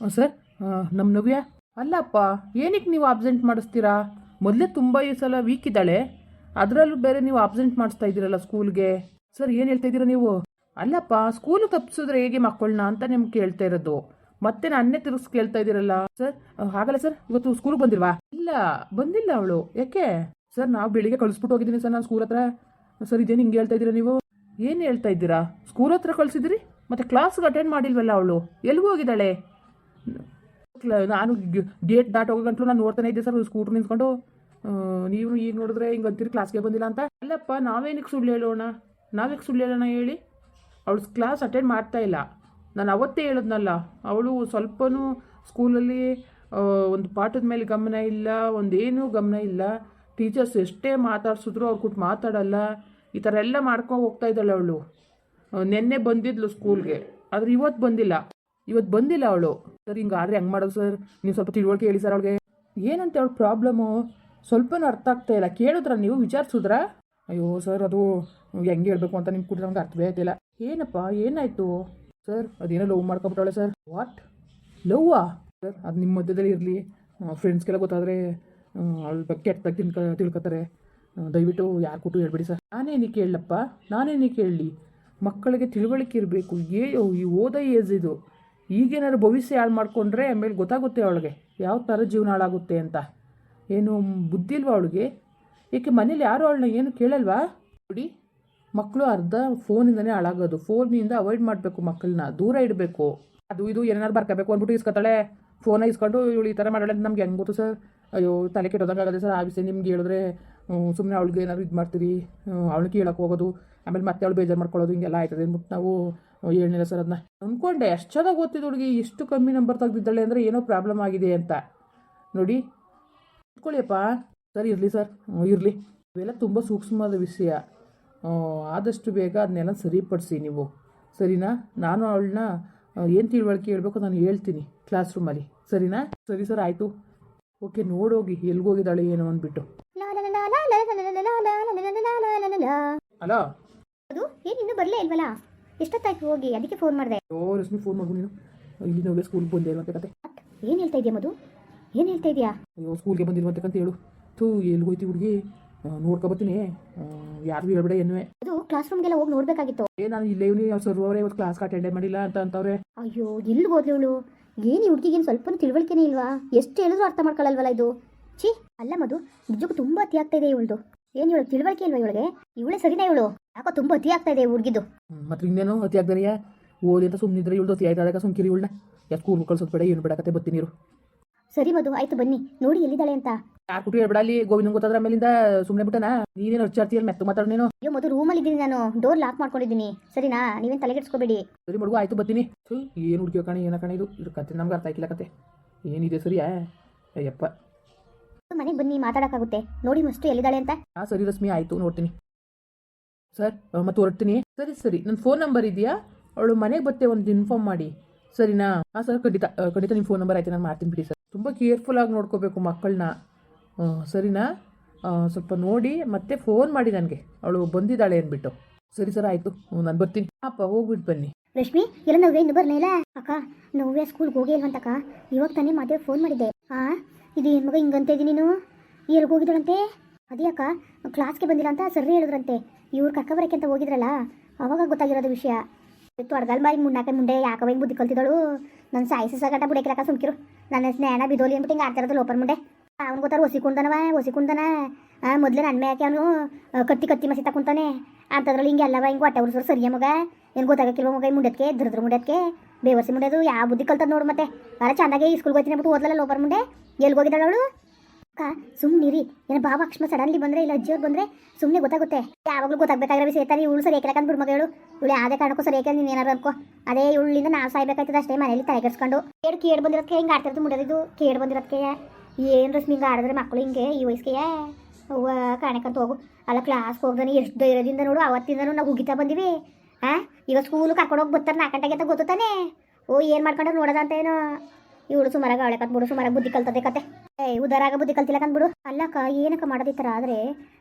Sir ನಮ್ಮ ನವ್ಯ? ಅಲ್ಲಪ್ಪ, ಏನಕ್ಕೆ ನೀವು ಆಬ್ಸೆಂಟ್ ಮಾಡಿಸ್ತೀರಾ? ಮೊದಲೇ ತುಂಬ ಈ ಸಲ ವೀಕ್ ಇದ್ದಾಳೆ. ಅದರಲ್ಲೂ ಬೇರೆ ನೀವು ಆಬ್ಸೆಂಟ್ ಮಾಡಿಸ್ತಾ ಇದ್ದೀರಲ್ಲ ಸ್ಕೂಲ್ಗೆ ಸರ್, ಏನು ಹೇಳ್ತಾ ಇದ್ದೀರಾ ನೀವು? ಅಲ್ಲಪ್ಪ ಸ್ಕೂಲು ತಪ್ಪಿಸಿದ್ರೆ ಹೇಗೆ ಮಕ್ಕಳನ್ನ ಅಂತ ನಿಮ್ಗೆ ಕೇಳ್ತಾ ಇರೋದು. ಮತ್ತೆ ನಾನೇ ತಿರುಗಿಸ್ ಕೇಳ್ತಾ ಇದ್ದೀರಲ್ಲ. ಸರ್ ಹಾಗಲ್ಲ ಸರ್, ಇವತ್ತು ಸ್ಕೂಲ್ಗೆ ಬಂದಿಲ್ವಾ? ಇಲ್ಲ, ಬಂದಿಲ್ಲ ಅವಳು. ಯಾಕೆ? ಸರ್, ನಾವು ಬೆಳಿಗ್ಗೆ ಕಳಿಸ್ಬಿಟ್ಟು ಹೋಗಿದ್ದೀನಿ ಸರ್, ನಾನು ಸ್ಕೂಲ್ ಹತ್ರ. ಸರ್, ಇದೇನು ಹಿಂಗೆ ಹೇಳ್ತಾ ಇದ್ದೀರಾ ನೀವು? ಏನು ಹೇಳ್ತಾ ಇದ್ದೀರಾ? ಸ್ಕೂಲ್ ಹತ್ರ ಕಳಿಸಿದ್ರಿ? ಮತ್ತೆ ಕ್ಲಾಸ್ಗೆ ಅಟೆಂಡ್ ಮಾಡಿಲ್ವಲ್ಲ ಅವಳು? ಎಲ್ಲಿಗೂ ಹೋಗಿದ್ದಾಳೆ? ನಾನು ಗೇಟ್ ದಾಟ್ ಹೋಗೋ ಗಂಟ್ಲು ನಾನು ನೋಡ್ತಾನೆ ಇದ್ದೆ ಸರ್ ಸ್ಕೂಟರ್ ನಿಂತ್ಕೊಂಡು. ನೀವು ಈಗ ನೋಡಿದ್ರೆ ಹಿಂಗೆ ಅಂತೀರಿ ಕ್ಲಾಸ್ಗೆ ಬಂದಿಲ್ಲ ಅಂತ. ಅಲ್ಲಪ್ಪ, ನಾವೇನಕ್ಕೆ ಸುಳ್ಳು ಹೇಳೋಣ? ನಾವೇಕೆ ಸುಳ್ಳು ಹೇಳೋಣ ಹೇಳಿ? ಅವಳು ಕ್ಲಾಸ್ ಅಟೆಂಡ್ ಮಾಡ್ತಾ ಇಲ್ಲ. ನಾನು ಅವತ್ತೇ ಹೇಳಿದ್ನಲ್ಲ, ಅವಳು ಸ್ವಲ್ಪನೂ ಸ್ಕೂಲಲ್ಲಿ ಒಂದು ಪಾಠದ ಮೇಲೆ ಗಮನ ಇಲ್ಲ, ಒಂದೇನೂ ಗಮನ ಇಲ್ಲ. ಟೀಚರ್ಸ್ ಎಷ್ಟೇ ಮಾತಾಡ್ಸಿದ್ರು ಅವ್ರು ಕೊಟ್ಟು ಮಾತಾಡಲ್ಲ. ಈ ಥರ ಎಲ್ಲ ಮಾಡ್ಕೊಂಡು ಹೋಗ್ತಾ ಇದ್ದಾಳೆ ಅವಳು. ನಿನ್ನೆ ಬಂದಿದ್ಲು ಸ್ಕೂಲ್ಗೆ ಆದರೆ ಇವತ್ತು ಬಂದಿಲ್ಲ. ಇವತ್ತು ಬಂದಿಲ್ಲ ಅವಳು. ಸರ್ ಹಿಂಗಾದ್ರೆ ಹೆಂಗೆ ಮಾಡೋದು ಸರ್? ನೀವು ಸ್ವಲ್ಪ ತಿಳುವಳಿಕೆ ಹೇಳಿ ಸರ್ ಅವಳಿಗೆ. ಏನಂತೆ ಅವಳು ಪ್ರಾಬ್ಲಮ್ಮು ಸ್ವಲ್ಪನೂ ಅರ್ಥ ಆಗ್ತಾ ಇಲ್ಲ. ಕೇಳಿದ್ರ ನೀವು? ವಿಚಾರಿಸಿದ್ರ? ಅಯ್ಯೋ ಸರ್, ಅದು ಹೆಂಗೆ ಹೇಳಬೇಕು ಅಂತ ನಿಮ್ಗೆ ಕೂಡ ನಮ್ಗೆ ಅರ್ಥವೇ ಆಗ್ತಿಲ್ಲ. ಏನಪ್ಪ, ಏನಾಯಿತು? ಸರ್, ಅದೇನೋ ಲವ್ ಮಾಡ್ಕೊಬಿಟ್ಟಾಳೆ ಸರ್. ವಾಟ್ ಲವ್ವಾ ಸರ್, ಅದು ನಿಮ್ಮ ಮಧ್ಯದಲ್ಲಿ ಇರಲಿ. ಫ್ರೆಂಡ್ಸ್ಗೆಲ್ಲ ಗೊತ್ತಾದರೆ ಅವ್ಳ ಬಗ್ಗೆ ಕೆಟ್ಟದಾಗ ತಿನ್ಕ, ತಿಳ್ಕೊತಾರೆ. ದಯವಿಟ್ಟು ಯಾರು ಕೊಟ್ಟು ಹೇಳ್ಬಿಡಿ ಸರ್. ನಾನೇನಕ್ಕೆ ಕೇಳಲಪ್ಪ? ನಾನೇನಕ್ಕೆ ಕೇಳಲಿ? ಮಕ್ಕಳಿಗೆ ತಿಳುವಳಿಕೆ ಇರಬೇಕು. ಏ ಈ ಓದೋ ಏಜ್ ಇದು. ಈಗೇನಾದ್ರು ಭವಿಷ್ಯ ಹಾಳು ಮಾಡಿಕೊಂಡ್ರೆ ಆಮೇಲೆ ಗೊತ್ತಾಗುತ್ತೆ ಅವಳಿಗೆ, ಯಾವ ಥರ ಜೀವನ ಹಾಳಾಗುತ್ತೆ ಅಂತ. ಏನು ಬುದ್ಧಿ ಇಲ್ವಾ ಅವಳಿಗೆ? ಏಕೆ ಮನೇಲಿ ಯಾರು ಅವಳನ್ನ ಏನು ಕೇಳಲ್ವಾ? ನೋಡಿ, ಮಕ್ಕಳು ಅರ್ಧ ಫೋನಿಂದನೇ ಹಾಳಾಗೋದು. ಫೋನಿಂದ ಅವಾಯ್ಡ್ ಮಾಡಬೇಕು ಮಕ್ಕಳನ್ನ, ದೂರ ಇಡಬೇಕು. ಅದು ಇದು ಏನಾರು ಬರ್ಕೋಬೇಕು ಅಂದ್ಬಿಟ್ಟು ಇಸ್ಕೊತಾಳೆ. ಫೋನ ಇಸ್ಕೊಂಡು, ಇವಳು ಈ ಥರ ಮಾಡಾಳೆ ಅಂತ ನಮ್ಗೆ ಹೆಂಗೆ ಗೊತ್ತು ಸರ್? ಅಯ್ಯೋ, ತಲೆ ಕೆಟ್ಟೋದಂಗೆ ಸರ್, ಆ ವಿಷಯ ನಿಮ್ಗೆ ಹೇಳಿದ್ರೆ ಸುಮ್ಮನೆ ಅವಳಿಗೆ ಏನಾದ್ರು ಇದು ಮಾಡ್ತೀರಿ ಅವಳಿಗೆ ಕೇಳೋಕೆ ಹೋಗೋದು. ಆಮೇಲೆ ಮತ್ತೆ ಅವಳು ಬೇಜಾರು ಮಾಡ್ಕೊಳ್ಳೋದು, ಹಿಂಗೆಲ್ಲ ಆಯ್ತದೆ ಅಂದ್ಬಿಟ್ಟು ನಾವು ಹೇಳಿಲ್ಲ ಸರ್ ಅದನ್ನ ಅಂದ್ಕೊಂಡೆ ಎಷ್ಟು ಚೆನ್ನಾಗಿ ಓದ್ತಿದ್ದು ಹುಡುಗಿ ಇಷ್ಟು ಕಮ್ಮಿ ನಂಬರ್ ತೆಗೆದಿದ್ದಾಳೆ ಅಂದರೆ ಏನೋ ಪ್ರಾಬ್ಲಮ್ ಆಗಿದೆ ಅಂತ ನೋಡಿ ಇಟ್ಕೊಳ್ಳಿಯಪ್ಪ ಸರ್ ಇರಲಿ ಸರ್ ಇರಲಿ ಇವೆಲ್ಲ ತುಂಬ ಸೂಕ್ಷ್ಮವಾದ ವಿಷಯ ಆದಷ್ಟು ಬೇಗ ಅದನ್ನೆಲ್ಲ ಸರಿಪಡಿಸಿ ನೀವು ಸರಿನಾ ನಾನು ಅವಳನ್ನ ಏನು ತಿಳುವಳಿಕೆ ಹೇಳಬೇಕು ನಾನು ಹೇಳ್ತೀನಿ ಕ್ಲಾಸ್ ರೂಮಲ್ಲಿ ಸರಿನಾ ಸರಿ ಸರ್ ಆಯಿತು ಓಕೆ ನೋಡೋಗಿ ಎಲ್ಗೋಗಿದ್ದಾಳೆ ಏನು ಅಂದ್ಬಿಟ್ಟು ಹಲೋ ಅದು ಏನು ಇನ್ನೂ ಬರಲೇ ಇಲ್ವಲ್ಲ ಎಷ್ಟೊತ್ತಾಯ್ತು ಹೋಗಿ? ಅದಕ್ಕೆ ಫೋನ್ ಮಾಡಿದೆ. ಓ ರಶ್ಮಿ ಫೋನ್ ಮಾಡು ನೀನು. ಇಲ್ಲಿ ನೋವೇ ಸ್ಕೂಲ್ಗೆ ಬಂದೆ ಮತ್ತೆ ಕತೆ. ಏನು ಹೇಳ್ತಾ ಇದೆಯಾ ಮದು ಏನು ಹೇಳ್ತಾ ಇದೆಯಾ? ಅಯ್ಯೋ ಸ್ಕೂಲ್ಗೆ ಬಂದಿರುವಂತಕ್ಕಂತ ಹೇಳು. ಥೂ ಹೋಯ್ತಿ ಹುಡುಗಿ? ನೋಡ್ಕೊಬತ್ತೀನಿ ಯಾರಿಗೂ ಹೇಳ್ಬೇಡ ಎನ್ನುವೆ. ಅದು ಕ್ಲಾಸ್ ರೂಮ್ಗೆಲ್ಲ ಹೋಗಿ ನೋಡ್ಬೇಕಾಗಿತ್ತು. ಏ ನಾನು ಇಲ್ಲೇ ಇವನಿ ಸರ್ ಅವರೇ ಇವತ್ತು ಕ್ಲಾಸ್ ಅಟೆಂಡ್ ಮಾಡಿಲ್ಲ ಅಂತ ಅಂತವ್ರೆ. ಅಯ್ಯೋ ಎಲ್ಲಿ ಹೋದ್ಲು ಇವಳು? ಏನು ಈ ಹುಡುಗಿಗೇನು ಸ್ವಲ್ಪ ತಿಳುವಳಿಕೆನೇ ಇಲ್ವಾ? ಎಷ್ಟು ಹೇಳಿದ್ರು ಅರ್ಥ ಮಾಡ್ಕೊಳ್ಳಲ್ವಲ್ಲ ಇದು? ಛೀ ಅಲ್ಲ ಮದು ನಿಜಕ್ಕೂ ತುಂಬ ಅತಿ ಆಗ್ತಾ ಇದೆ ಇವಳ್ದು. ಏನು ಇವಳು ತಿಳುವಳಿಕೆ ಇಲ್ವಾ ಇವಳಿಗೆ? ಇವಳೇ ಸರಿನಾ ಇವಳು? ಯಾಕೋ ತುಂಬಾ ಅತಿ ಆಗ್ತಾ ಇದೆ ಹುಡುಗಿದು. ಮತ್ತೆ ಇನ್ನೇನು ಅತಿ ಆಗ್ದಾರಿಯಾ ಓದಿ ಅಂತ ಸುಮ್ಮನಿದ್ರೆ ಇವಳು ಅತಿ ಆಯ್ತು? ಅದಕ್ಕೆ ಸುಮ್ಕಿರಿ ಇವಳನ್ನ ಯಾಕೆ ಸ್ಕೂಲ್ ಕಳ್ಸೋದು ಬೇಡ ಏನು ಬೇಡಕತ್ತೆ ಬತ್ತೀನಿ ನೀರು. ಸರಿ ಮಧು ಆಯ್ತು ಬನ್ನಿ. ನೋಡಿ ಎಲ್ಲಿದ್ದಾಳೆ ಅಂತ. ಯಾರು ಕುಟಿ ಹೇಳ್ಬೇಡ ಅಲ್ಲಿ ಗೋವಿಂದ ಗೊತ್ತಾದ್ರ ಮೇಲಿಂದ ಸುಮ್ಮನೆ ಬಿಟ್ಟನಾ? ನೀನೇನು ಹಚ್ಚಾಡ್ತೀಯ ಮೆತ್ತ ಮಾತಾಡ ನೀನು. ಅಯ್ಯೋ ಮಧು ರೂಮಲ್ಲಿ ಇದ್ದೀನಿ ನಾನು. ಡೋರ್ ಲಾಕ್ ಮಾಡ್ಕೊಂಡಿದ್ದೀನಿ. ಸರಿನಾ? ನೀವೇನು ತಲೆಗೆಡ್ಸ್ಕೋಬೇಡಿ ಸರಿ ಮಡುಗು ಆಯ್ತು ಬತ್ತೀನಿ. ಏನು ಹುಡುಕಿ ಕಾಣಿ ಏನ ಕಾಣಿ ಇದು. ಇದು ಕತೆ ನಮ್ಗೆ ಅರ್ಥ ಆಗಿಲ್ಲ ಕತೆ. ಏನಿದೆ ಸರಿಯಾ? ಅಯ್ಯಪ್ಪ. ಮನೆಗೆ ಬನ್ನಿ ಮಾತಾಡೋಕ್ಕಾಗುತ್ತೆ. ನೋಡಿ ಮಸ್ತು ಎಲ್ಲಿದ್ದಾಳೆ ಅಂತ. ಹಾಂ ಸರಿ ರಶ್ಮಿ ಆಯಿತು ನೋಡ್ತೀನಿ. ಸರ್ ಮತ್ತೆ ಹೊರಡ್ತೀನಿ. ಸರಿ ಸರಿ. ನನ್ನ ಫೋನ್ ನಂಬರ್ ಇದೆಯಾ? ಅವಳು ಮನೆಗೆ ಬತ್ತೆ ಒಂದು ಇನ್ಫಾರ್ಮ್ ಮಾಡಿ. ಸರಿನಾ? ಹಾಂ, ಸರ್, ಖಂಡಿತ ಖಂಡಿತ ನಿಮ್ಮ ಫೋನ್ ನಂಬರ್ ಆಯ್ತು ನಾನು ಮಾಡ್ತೀನಿ ಬಿಡಿ, ಸರ್. ತುಂಬ ಕೇರ್ಫುಲ್ಲಾಗಿ ನೋಡ್ಕೋಬೇಕು ಮಕ್ಕಳನ್ನ ಸರಿನಾ? ಸ್ವಲ್ಪ ನೋಡಿ, ಮತ್ತೆ ಫೋನ್ ಮಾಡಿ ನನಗೆ. ಅವಳು ಬಂದಿದ್ದಾಳೆ ಅಂದ್ಬಿಟ್ಟು. ಸರಿ, ಸರ್, ಆಯಿತು. ನಾನು ಬರ್ತೀನಿ. ಅಪ್ಪ ಹೋಗ್ಬಿಟ್ಟು ಬನ್ನಿ. ರಶ್ಮಿ ಎಲ್ಲ ನವ್ಯ ಇನ್ನು ಬರ್ಲಿಲ್ಲ ಅಕ್ಕ ನವ್ಯ ಸ್ಕೂಲ್ಗೆ ಹೋಗಿ ಇಲ್ವಂತಕ್ಕ ಇವಾಗ ತಾನೇ ಮಾದೇ ಫೋನ್ ಮಾಡಿದ್ದೆ. ಹಾ ಇದು ಏನು ಮಗ ಹಿಂಗಂತ ಇದೀನಿ ನೀನು. ಎಲ್ಲಿಗೆ ಹೋಗಿದ್ರಂತೆ ಅದೇ ಅಕ್ಕ ಕ್ಲಾಸ್ಗೆ ಬಂದಿಲ್ಲ ಅಂತ ಸರ್ರಿ ಹೇಳಿದ್ರಂತೆ. ಇವ್ರು ಕಕ್ಕ ಬರಕ್ಕೆ ಅಂತ ಹೋಗಿದ್ರಲ್ಲ, ಅವಾಗ ಗೊತ್ತಾಗಿರೋದು ವಿಷಯ. ಇತ್ತು ಅಡ್ಗಲ್ ಬಾಯಿ ಮುನ್ನಾಕ ಮುಂಡೆ ಯಾಕವ ಹಿಂಗೆ ಬುದ್ಧಿ ಕಲ್ತಿದ್ದಳು. ನನ್ನ ಸಾಯಿಸಿ ಸಗಟ ಲಕ್ಕ ಸುಮ್ಕಿರು. ನನ್ನ ಸ್ನೇಹ ಬಿದೋಲಿ ಅಂದ್ಬಿಟ್ಟು ಹಿಂಗೆ ಆಡ್ತಿರೋದು ಲೋಪರ್ ಮುಂಡೆ ಅವ್ನು ಗೊತ್ತಾರ ಒಸಿಕೊಂಡನವ, ಒಸಿಕೊಂಡನ. ಮೊದಲೇ ನನ್ನ ಯಾಕೆ ಅವನು ಕತ್ತಿ ಕತ್ತಿ ಮಸಿ ತಕೊಂತಾನೆ ಅಂತದ್ರಲ್ಲಿ ಹಿಂಗೆ ಎಲ್ಲವ ಹಿಂಗೆ ಹೊಟ್ಟೆ ಉರ್ಸರು ಸರಿಯ ಮಗ? ಏನು ಗೊತ್ತಾಗಕ್ಕಿಲ್ವ ಮಗ ಈ ಮುಂಡಕ್ಕೆ ಧೃದ್ರ ಮುಂಡಕ್ಕೆ ಬೇವರ್ಸಿ ಮುಂಡೆದು, ಯಾವ ಬುದ್ಧಿ ಕಲ್ತದ ನೋಡು ಮತ್ತೆ. ಭಾಳ ಚಂದಾಗಿ ಸ್ಕೂಲ್ಗೆ ಹೋಗ್ತೀನಿ ಬಿಟ್ಟು ಓದಲ್ಲ ಲೋಪರ್ ಮುಂಡೆ ಎಲ್ಲಿ ಹೋಗಿದ್ದಾಳೆ ಅವಳು ಅಕ್ಕ ಸುಮ್ಮನಿರಿ ಏನೋ ಬಾಬಾ ಅಕ್ಷಮ ಸಡನ್ಲಿ ಬಂದರೆ ಇಲ್ಲ ಅಜ್ಜಿಯವ್ರು ಬಂದ್ರೆ ಸುಮ್ಮನೆ ಗೊತ್ತಾಗುತ್ತೆ. ಯಾವಾಗಲೂ ಗೊತ್ತಾಗಬೇಕಾಗಿರೋ ವಿಷಯ ಇರ್ತಾರೆ ಇವಳು ಸರಿ ಏಕೆ ಅಂದ್ಬಿಟ್ಟು ಮಗಳು. ಇವಳು ಯಾವುದೇ ಕಾರಣಕ್ಕೂ ಸರಿ ಏಕೆ ನೀನು ಏನಾರು ಅನ್ಕೋ. ಅದೇ ಇವಳಿಂದ ನಾವು ಸಾಯ್ಬೇಕಾಯ್ತದ ಅಷ್ಟೇ ಮನೇಲಿ ತಲೆಗೆಡ್ಸ್ಕೊಂಡು ಕೇಡು ಕೇಡು ಬಂದಿರೋದಕ್ಕೆ ಹಿಂಗೆ ಆಡ್ತಿರೋದು ಮುಂಡದಿದ್ದು ಕೇಡು ಬಂದಿರೋದಕ್ಕೆ ಏನು ರಶ್ಮಿ ಹಿಂಗೆ ಆಡಿದ್ರೆ ಮಕ್ಕಳು ಹಿಂಗೆ ಈ ವಯಸ್ಸಿಗೆ? ಅವ್ವ ಕಾಣಕ್ಕಂತ ಹೋಗು. ಅಲ್ಲ ಕ್ಲಾಸ್ಗೆ ಹೋಗ್ದಾನೆ ಎಷ್ಟು ಧೈರ್ಯದಿಂದ ನೋಡು. ಅವತ್ತಿಂದನೂ ನಾವು ಹುಗಿತಾ ಬಂದಿವಿ. ಹಾಂ ಈಗ ಸ್ಕೂಲ್ ಕರ್ಕೊಂಡೋಗಿ ಬರ್ತಾರೆ. ನಾಲ್ಕು ಗಂಟೆಗೆ ಅಂತ ಗೊತ್ತಾನೆ ತಾನೇ? ಓ, ಏನು ಮಾಡ್ಕೊಂಡ್ರೆ ನೋಡೋದಂತ ಏನೋ. ಇವಳು ಸುಮಾರಾಗ ಅವಳೆ ಕತ್ಬಿಡು ಸುಮಾರಾಗ ಬುದ್ಧಿ ಕಲ್ತದೆ ಕತೆ. ಏ ಉದಾರಾಗ ಬುದ್ಧಿ ಕಲ್ತಿಲ್ಲ ಕಂದ್ಬಿಡು ಅಲ್ಲಕ್ಕ, ಏನಕ್ಕ ಮಾಡೋದಿತ್ತರ? ಆದರೆ,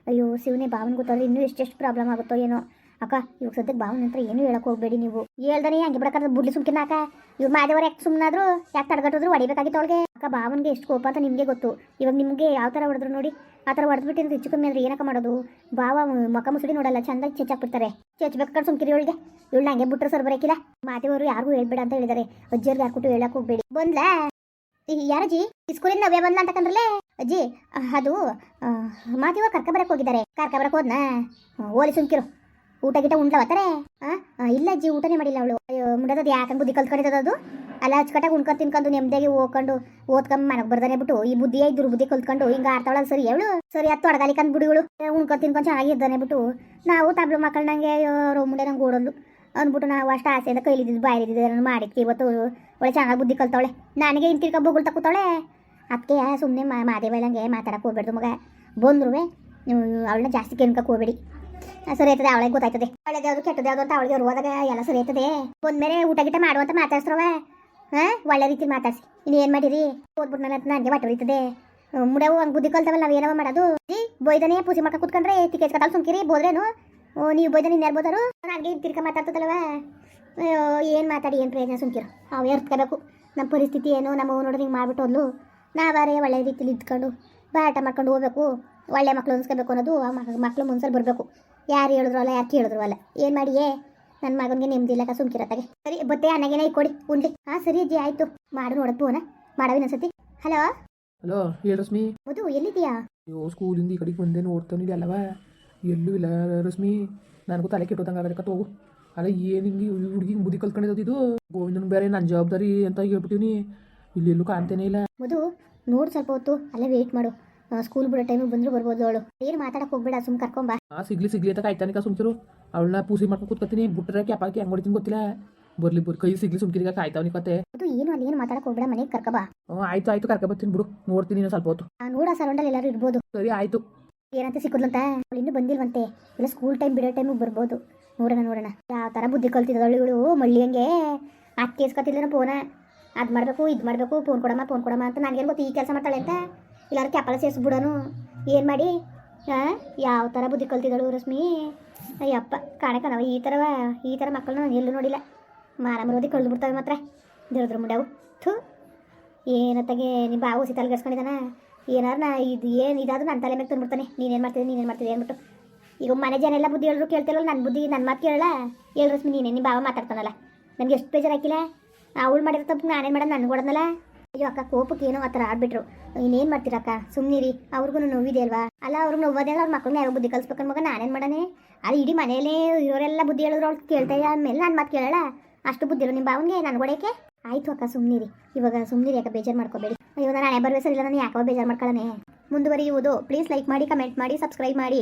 ಅಯ್ಯೋ, ಶಿವನೇ, ಭಾವನ ಗೊತ್ತಾದ್ರೆ ಇನ್ನೂ ಎಷ್ಟೆಷ್ಟು ಪ್ರಾಬ್ಲಮ್ ಆಗುತ್ತೋ ಏನೋ. ಅಕ್ಕ, ಇವಾಗ ಸದ್ಯಕ್ಕೆ ಭಾವನ ಹತ್ರ ಏನು ಹೇಳಕ್ ಹೋಗ್ಬೇಡಿ ನೀವು. ಹೇಳ್ದಾನೆ ಹಂಗೆ ಬಿಡಕ್ಕಾದ್ರೆ ಬುಡ್ಲಿ ಸುಮ್ಕಿನ ಅಕ್ಕ ಇವ್ರು ಮಾದೇವ್ರ ಯಾಕೆ ಸುಮ್ಮನಾದ್ರು ಯಾಕೆ ತಡೆಗಟ್ಟಿದ್ರು ಹೊಡಿಬೇಕಾಗಿತ್ತು ಅವಳಿಗೆ. ಅಕ್ಕ, ಭಾವನ್ಗೆ ಎಷ್ಟು ಕೋಪ ಅಂತ ನಿಮಗೆ ಗೊತ್ತು. ಇವಾಗ ನಿಮಗೆ ಯಾವ ಥರ ಹೊಡೆದ್ರು ನೋಡಿ, ಆ ಥರ ಹೊಡೆದ್ಬಿಟ್ಟಿದ್ರೆ ಹೆಚ್ಚು ಕಮ್ಮಿ ಅಂದ್ರೆ ಏನಕ್ಕ ಮಾಡೋದು? ಭಾವ ಮಕ ಮುಸುಡಿ ನೋಡಲ್ಲ, ಚೆಂದಾಗಿ ಚೆಚ್ಚಾಕ್ಬಿಡ್ತಾರೆ ಚೆಚ್ಚಬೇಕಾದ್ರೆ ಸುಮ್ಕಿರಿ ಇವಳಿಗೆ. ಇವಳು ಹಂಗೆ ಬಿಟ್ಟರೆ ಸರ್ ಬರೋಕಿಲ್ಲ ಮಾತೆಯವರು ಯಾರಿಗೂ ಹೇಳ್ಬೇಡ ಅಂತ ಹೇಳಿದ್ದಾರೆ ಅಜ್ಜಿಯರ್ಗೆ ಯಾರ್ಕೊಟ್ಟು ಹೇಳಕ್ ಹೋಗ್ಬೇಡಿ. ಬಂದ್ಲಾ? ಯಾರಜ್ಜಿ ಸ್ಕೂಲಿಂದ ನಾವೇ ಬಂದ್ಲ ಅಂತ ಕಂಡ್ರಲ್ಲೇ ಅಜ್ಜಿ, ಅದು ಮಾತಿವ ಕರ್ಕ ಬರಕ್ ಹೋಗಿದ್ದಾರೆ. ಕರ್ಕ ಬರಕ್ ಹೋದ್ನಾ? ಓಲಿ ಸುಮ್ಕಿರು. ಊಟ ಗಿಟ ಉಂಡ್ಲವತ್ತಾರೆ ಇಲ್ಲ ಅಜ್ಜಿ, ಊಟನೇ ಮಾಡಿಲ್ಲ ಅವಳು. ಅಯ್ಯೋ ಮುಂಡದ ಯಾಕಂದ್ ಬುದ್ಧಿ ಕಲ್ತ್ಕೊಂಡಿದ್ದದು ಅದು? ಅಲ್ಲ, ಅಚ್ಚುಕಟ್ಟಾಗಿ ಉಣ್ಕೊಂಡು ತಿನ್ಕೊಂಡು ನೆಮ್ಮದಿಯಾಗಿ ಹೋಗ್ಕೊಂಡು ಓದ್ಕೊಂಡ್ ಮನೆಗೆ ಬರ್ದಾನೆ ಬಿಟ್ಟು, ಈ ಬುದ್ಧಿ ಐದು ಬುದ್ಧಿ ಕಲ್ತ್ಕೊಂಡು ಹಿಂಗ ಆಡ್ತಾಳ ಸರಿ ಅವಳು? ಸರಿ ಅದು ಅಡಗಾಲಿಕಂದ್ ಬಿಡುಗಳು ಉಣ್ಕೊಂಡು ತಿನ್ಕೊಂಡು ಚೆನ್ನಾಗಿ ಇದ್ದಾನೆ ಬಿಟ್ಟು. ನಾವು ತಬ್ಲು ಮಕ್ಕಳನ್ನಂಗೆ ರೋ ಮುಂಡೆ ನಂಗೆ ಓಡೋದು ಅಂದ್ಬಿಟ್ಟು ನಾವು ಅಷ್ಟು ಆಸೆಯಿಂದ ಕೈಲಿದ್ದು ಬಾಯಿಲಿದ್ದು ನಾನು ಮಾಡಿದ್ಕೆ ಇವತ್ತು. ಒಳ್ಳೆ ಚೆನ್ನಾಗಿ ಬುದ್ಧಿ ಕಲ್ತಾವಳೆ. ನನಗೆ ಇನ್ ತಿರ್ಕ ಬೊಗಳು ತಕ್ಕೋತಾಳೆ ಅದಕ್ಕೆ ಸುಮ್ಮನೆ ಮಾದೇವಳಂಗೆ ಮಾತಾಡಕ್ಕೆ ಹೋಗ್ಬೇಡ್ದು ಮಗ. ಬಂದ್ರು ಅವಳನ್ನ ಜಾಸ್ತಿ ಕೆನ್ಕಕ್ಕೆ ಹೋಗ್ಬೇಡಿ. ಸರಿ ಅವಳಿಗೆ ಗೊತ್ತಾಯ್ತದೆ. ಒಳ್ಳೇದು ಯಾವುದು ಕೆಟ್ಟದ್ದು ಯಾವುದು ಅಂತ ಅವಳಿಗೆ ಇರುವಾಗ ಎಲ್ಲ ಸರಿ ಬಂದ್ಮೇಲೆ ಊಟ ಗಿಟ ಮಾಡುವಂತ ಮಾತಾಡ್ಸ್ರವ. ಒಳ್ಳೆ ರೀತಿ ಮಾತಾಡ್ಸಿ. ಇನ್ನು ಏನು ಮಾಡಿರಿ? ಓದ್ಬಿಟ್ಟು ನನ್ನ ನನಗೆ ಬಟ್ಟೆ ಮುಡವು ಹಂಗೆ ಬುದ್ಧಿ ಕಲ್ತವಲ್ಲ, ನಾವು ಏನವ ಮಾಡೋದು? ಜಿ ಬೈದನೆ ಪೂಸಿ ಮಾಡ್ಕೊಂಡು ಕುತ್ಕೊಂಡ್ರೆ ತಿಕ್ಕೇಜ್ ಕತ್ತಲ್ ಸುಂಕಿರಿ ಬೋದ್ರೇನು? ನೀವು ಬೈದನೆ ನೀನು ಯಾರು ನನಗೆ ತಿರ್ಕ ಅಯ್ಯೋ, ಏನು ಮಾತಾಡಿ, ಏನು ಪ್ರಯೋಜನ ಸುಂಕಿರು ಅವು ಎರ್ತ್ಕೋಬೇಕು. ನಮ್ಮ ಪರಿಸ್ಥಿತಿ ಏನು? ನಮ್ಮ ನೋಡ್ರಿ ಹಿಂಗೆ ಮಾಡಿಬಿಟ್ಟು ಹೋದ್ಲು. ನಾವಾರೇ ಒಳ್ಳೆ ರೀತಿಲಿ ಇದ್ಕೊಂಡು ಬಾಟ ಮಾಡ್ಕೊಂಡು ಹೋಗ್ಬೇಕು. ಒಳ್ಳೆ ಮಕ್ಕಳು ಅನ್ಸ್ಕೋಬೇಕು ಅನ್ನೋದು ಮಕ್ಕಳು ಮುನ್ಸಲ್ಲಿ ಬರಬೇಕು. ಯಾರು ಹೇಳಿದ್ರು ಅಲ್ಲ ಯಾರು ಕೇಳಿದ್ರು ಅಲ್ಲ. ಏನು ಮಾಡಿಯೇ? ನನ್ನ ಮಗನಿಗೆ ನೆಮ್ಮದಿ ಇಲ್ಲ ಸುಮ್ಕಿರತ್ತಾಗೆ ಸರಿ ಬತ್ತೆ ಅನ್ನಗೇನೆ ಕೊಡಿ ಉಂಡಿ ಹಾಂ ಸರಿ ಅಜ್ಜಿ ಆಯಿತು. ಮಾಡು ನೋಡಕ್ಕೆ ಫೋನ ಮಾಡವಿನ ಸತಿ ಹಲೋ? ಹಲೋ ಹೇಳಿ ರಶ್ಮಿ. ಮಧು ಎಲ್ಲಿದ್ಯಾ ಅಯ್ಯೋ ಸ್ಕೂಲಿಂದ ಈ ಕಡೆಗೆ ಬಂದೆ ನೋಡ್ತಾನಿಲ್ಲ ಅಲ್ಲವ ಎಲ್ಲೂ ಇಲ್ಲ ರಶ್ಮಿ. ನನಗೂ ತಲೆ ಕೆಟ್ಟೋದಂಗೆ ಆಗದಕ್ಕೆ ಹೋಗು ಅಲ್ಲ ಏನು ಹಿಂಗೆ ಹುಡುಗಿಗೆ ಬುದ್ಧಿ ಕಲ್ತ್ಕೊಂಡಿದ್ದು ಇದು? ಗೋವಿಂದನ ಬೇರೆ ನನ್ನ ಜವಾಬ್ದಾರಿ ಅಂತ ಹೇಳ್ಬಿಟ್ಟಿವ್ನಿ. ಇಲ್ಲಿ ಎಲ್ಲೂ ಕಾಣ್ತೇನೆ ಇಲ್ಲ. ಮಧು ನೋಡು ಸ್ವಲ್ಪ ಹೊತ್ತು ಅಲ್ಲೇ ವೆಯ್ಟ್ ಮಾಡು. ಸ್ಕೂಲ್ ಬಿಡೋ ಟೈಮಿಗೆ ಬಂದ್ರು ಬರ್ಬೋದು ಅವಳು. ಏನು ಮಾತಾಡಕ್ಕೆ ಹೋಗ್ಬೇಡ ಸುಮ್ ಕರ್ಕೊಂಬಾ ಆ ಸಿಗ್ಲಿ ಸಿಗ್ಲಿ ಅಂತ ಕಾಯ್ತಾನಿಕ ಸುಮ್ಕಿರು. ಅವಳನ್ನ ಪೂಸಿ ಮಾಡ್ಕೊಂಡು ಕೂತ್ಕೊತೀನಿ. ಬಿಟ್ರೆ ಕ್ಯಾಪಾಕಿ ಹೆಂಗ್ ಹೊಡಿತೀನಿ ಗೊತ್ತಿಲ್ಲ. ಬರ್ಲಿ ಬರ್ ಕೈ ಸಿಗ್ಲಿ ಸುಮ್ಕಿರಿಗ ಕಾಯ್ತಾವನಿ ಕತೆ. ಅದು ಏನು ಅಲ್ಲಿ ಏನು ಮಾತಾಡಕ್ಕೆ ಹೋಗ್ಬೇಡ ಮನೆಗೆ ಕರ್ಕಬಾ ಹ್ಞೂ ಆಯ್ತು ಆಯ್ತು ಕರ್ಕ ಬರ್ತೀನಿ ಬಿಡು. ನೋಡ್ತೀನಿ ಇನ್ನೂ ಸ್ವಲ್ಪ ಹೊತ್ತು. ನೋಡ ಸರೌಂಡಲ್ಲಿ ಎಲ್ಲರೂ ಇರ್ಬೋದು. ಸರಿ ಆಯ್ತು. ಏನಂತ ಸಿಕ್ಕಿದ್ಲಂತ? ಅವಳು ಇನ್ನೂ ಬಂದಿಲ್ವಂತೆ. ಇಲ್ಲ ಸ್ಕೂಲ್ ಟೈಮ್ ಬಿಡೋ ಟೈಮಿಗೆ ಬರ್ಬೋದು. ನೋಡೋಣ ನೋಡೋಣ. ಯಾವ ಥರ ಬುದ್ಧಿ ಕಲ್ತಿದ್ದವಳು ಮಳ್ಳಿ ಹಂಗೆ ಅದು ಕೇಸ್ಕೊತಿಲ್ಲ ಫೋನ ಅದು ಮಾಡಬೇಕು ಇದು ಮಾಡಬೇಕು ಫೋನ್ ಕೊಡಮ್ಮ ಫೋನ್ ಕೊಡಮ್ಮ ಅಂತ. ನನಗೇನು ಗೊತ್ತು ಈ ಕೆಲಸ ಮಾಡ್ತಾಳೆ ಅಂತ? ಇಲ್ಲಾರು ಕ್ಯಾಪಲ ಸೇರಿಸ್ಬಿಡೋನು. ಏನು ಮಾಡಿ? ಹಾಂ ಯಾವ ಥರ ಬುದ್ಧಿ ಕಲ್ತಿದ್ದಳು ರಶ್ಮಿ? ಅಯ್ಯಪ್ಪ ಕಾಣಕನವ ಈ ಥರವ ಈ ಥರ ಮಕ್ಕಳನ್ನ ನಾನು ಎಲ್ಲೂ ನೋಡಿಲ್ಲ. ಮಾರಾಮರೋದಿ ಕಳೆದು ಬಿಡ್ತವೆ ಮಾತ್ರ. ದೇವ್ರ ಮುಂಡವು ಥೂ. ಏನತ್ತಾಗೆ ನಿಮ್ಮ ಬಾವು ಸಿ ತಲೆಗೆಡ್ಸ್ಕೊಂಡಿದ್ದಾನ ಏನಾರು ನಾ ಇದು ಏನು, ಇದಾದ್ರು ನನ್ನ ತಲೆ ಮೇಲೆ ತಂದ್ಬಿಡ್ತಾನೆ. ನೀನೇನು ಮಾಡ್ತಿದ್ದೆ ನೀನೇನು ಮಾಡ್ತಿದ್ದೆ ಅಂದ್ಬಿಟ್ಟು. ಈಗ ಮನೆ ಜನ ಎಲ್ಲ ಬುದ್ಧಿ ಹೇಳಿದ್ರು ಕೇಳ್ತಿರಲ್ಲ ನನ್ನ ಬುದ್ಧಿ ನನ್ನ ಮಾತು ಕೇಳಲ್ಲ? ಹೇಳು ರಶ್ಮಿ, ನೀನೇ ನಿಮ್ಮ ಬಾವ ಮಾತಾಡ್ತಾನಲ್ಲ. ನನಗೆ ಎಷ್ಟು ಬೇಜಾರು ಹಾಕಿಲ್ಲ ಅವಳು ಮಾಡಿರೋ ತಪ್ಪು ನಾನೇನು ಮಾಡೋದು, ನನಗೆ ಕೊಡೋದಲ್ಲ ಅಯ್ಯೋ ಅಕ್ಕ, ಕೋಪಕ್ಕೆ ಏನೋ ಆ ಥರ ಆಡ್ಬಿಟ್ರು ಇನ್ನೇನು ಮಾಡ್ತೀರಕ್ಕ ಸುಮ್ಮನಿರಿ ಅವ್ರಿಗೂ ನೋವಿದೆ ಅಲ್ವಾ? ಅಲ್ಲ, ಅವ್ರಿಗೆ ನೋವೋದೇ ಅವ್ರ ಮಕ್ಕಳನ್ನ ಯಾರೋ ಬುದ್ಧಿ ಕಲ್ಸ್ಬೇಕನ್ ಮಗ ನಾನೇನು ಮಾಡಾನೆ? ಅದು ಇಡೀ ಮನೆಯಲ್ಲೇ ಇರೋರೆಲ್ಲ ಬುದ್ಧಿ ಹೇಳಿದ್ರು, ಅವ್ಳು ಕೇಳ್ತಾ ಆಮೇಲೆ ನಾನು ಮಾತು ಕೇಳಲ್ಲ? ಅಷ್ಟು ಬುದ್ಧಿ ಇರೋ ನಿಮ್ಮ ಬಾವನಿಗೆ ನಾನು ಹೊಡೆಯಕ್ಕೆ ಆಯ್ತು ಅಕ್ಕ ಸುಮ್ಮನಿರಿ ಇವಾಗ ಸುಮ್ಮನಿರಿ ಅಕ್ಕ, ಬೇಜಾರು ಮಾಡ್ಕೋಬೇಡಿ. ಅಯ್ಯೋ, ನಾನು ಹಣೆ ನಾನು ಯಾಕೋ ಬೇಜಾರು ಮಾಡ್ಕೊಳ್ಳೋಣ ಮುಂದುವರಿಯುವುದು. ಪ್ಲೀಸ್ ಲೈಕ್ ಮಾಡಿ, ಕಮೆಂಟ್ ಮಾಡಿ, ಸಬ್ಸ್ಕ್ರೈಬ್ ಮಾಡಿ.